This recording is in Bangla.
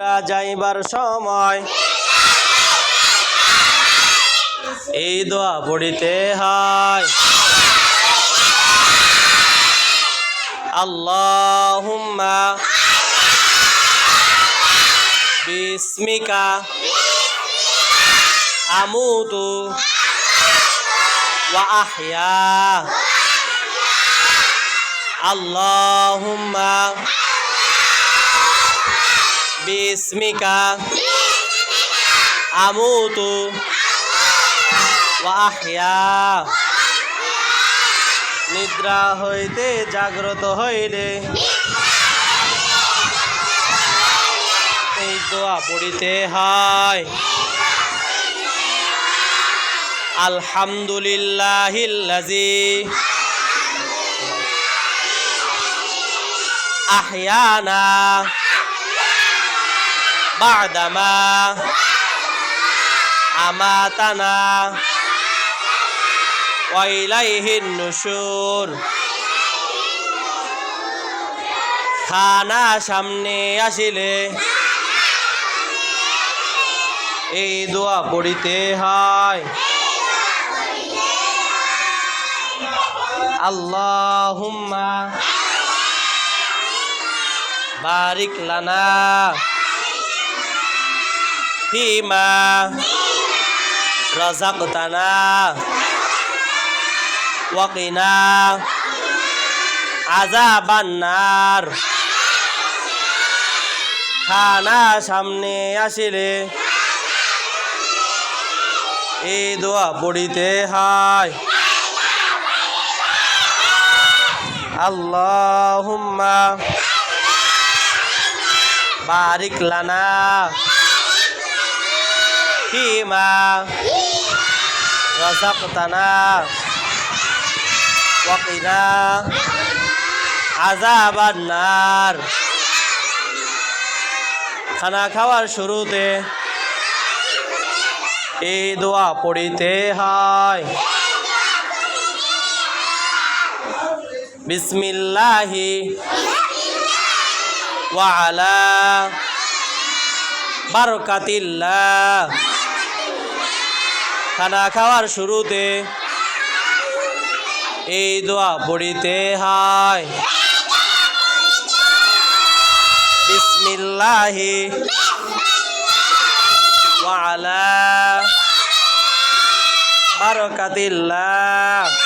যাইবার সময়। এই দোয়া পড়িতে হয়। আল্লাহুম্মা বিস্মিকা আমুতু ওয়া আহয়া। আল্লাহুম্মা বিস্মিকা আমুতু। ওয়া আহয়া। নিদ্রা হইতে জাগ্রত হইলে। এই দোয়া পড়িতে হয়। আলহামদুলিল্লাহিল্লাজি। আহয়ানা। বাদামা আমাতানা ওয়াইলাইহিন নুশুর। খানা সামনে আসিলে এই দোয়া পড়িতে হয়। আল্লাহুম্মা বারিক লানা। ফিমা রাযাকতানা ওয়াকিনা আযাবান নার খানা সামনে আসিলে এই দোয়া পড়িতে হয় আল্লাহুম্মা বারিক লানা ফিমা রাযাকতানা ওয়াকিনা আযাবান নার খানা খাওয়ার শুরুতে এই দোয়া পড়িতে হয় বিসমিল্লাহি ওয়ালা বারকাতিল্লাহ খানা খাওয়ার শুরুতে এই দোয়া পড়িতে হয়। বিসমিল্লাহি। বারকাতিল্লাহ।